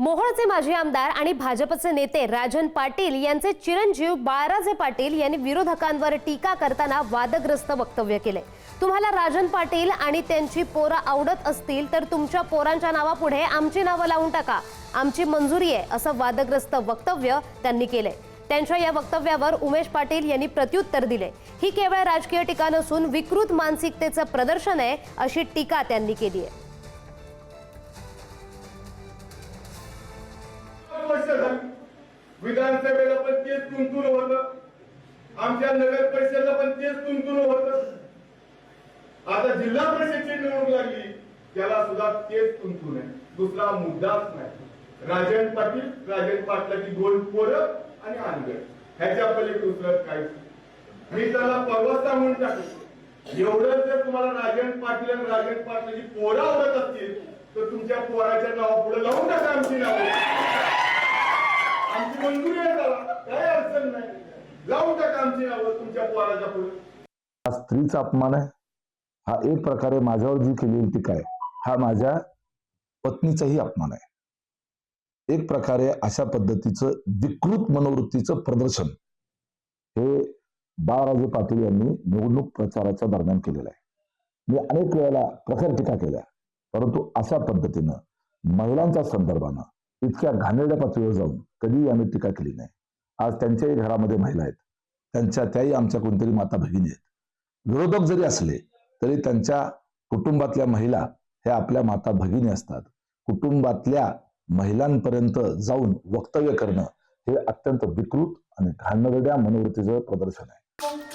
मोहोळचे माजी आमदार आणि भाजपचे नेते राजन पाटील यांचे चिरंजीव बाळराजे पाटील यांनी विरोधकांवर टीका करताना वादग्रस्त वक्तव्य केले. तुम्हाला राजन पाटील आणि त्यांची पोरं आवडत असतील तर तुमच्या पोरांच्या नावापुढे आमची नावं लावून टाका. आमची मंजुरी आहे असं वादग्रस्त वक्तव्य त्यांनी केले. त्यांच्या या वक्तव्यावर उमेश पाटील यांनी प्रत्युत्तर दिले. ही केवळ राजकीय टीका नसून विकृत मानसिकतेचं प्रदर्शन आहे अशी टीका त्यांनी केली आहे. वर्ष झाली. विधानसभेला पण तेच तुंतून होत. आमच्या नगर परिषदेला पण तेच तुंतून होत. आता जिल्हा परिषदची निवडणूक लागली त्याला सुद्धा तेच तुंतून आहे. दुसरा मुद्दाच नाही. राजन पाटील राजन पाटलाची दोन पोरं आणि आनगड ह्याच्या पलीकडे दुसरं काहीच मी त्याला परवा म्हणून टाकतो. एवढं जर तुम्हाला राजन पाटील आणि राजन पाटलाची पोरं आवडत असतील तर तुमच्या पोराच्या नावापुढे लावून टाका आमची नावं आमची मंजुरी आहे त्याला काय अडचण नाही. लावून टाका आमची नावं तुमच्या पोराच्या पुढे. हा स्त्रीचा अपमान आहे. हा एक प्रकारे माझ्यावर जी केलेली टीका आहे हा माझ्या पत्नीचाही अपमान आहे. एक प्रकारे अशा पद्धतीचं विकृत मनोवृत्तीचं प्रदर्शन हे बाळराजे पाटील यांनी निवडणूक प्रचाराच्या दरम्यान केलेलं आहे. मी अनेक वेळेला प्रखर टीका केल्या परंतु अशा पद्धतीनं महिलांच्या संदर्भानं इतक्या घाणेरड्या पातळीवर जाऊन कधीही आम्ही टीका केली नाही. आज त्यांच्याही घरामध्ये महिला आहेत. त्यांच्या त्याही आमच्या कोणतरी माता भगिनी आहेत. विरोधक जरी असले तरी त्यांच्या कुटुंबातल्या महिला ह्या आपल्या माता भगिनी असतात. कुटुंबातल्या महिलांपर्यंत जाऊन वक्तव्य करणं हे अत्यंत विकृत आणि घाणेरड्या मनोवृत्तीचं प्रदर्शन आहे.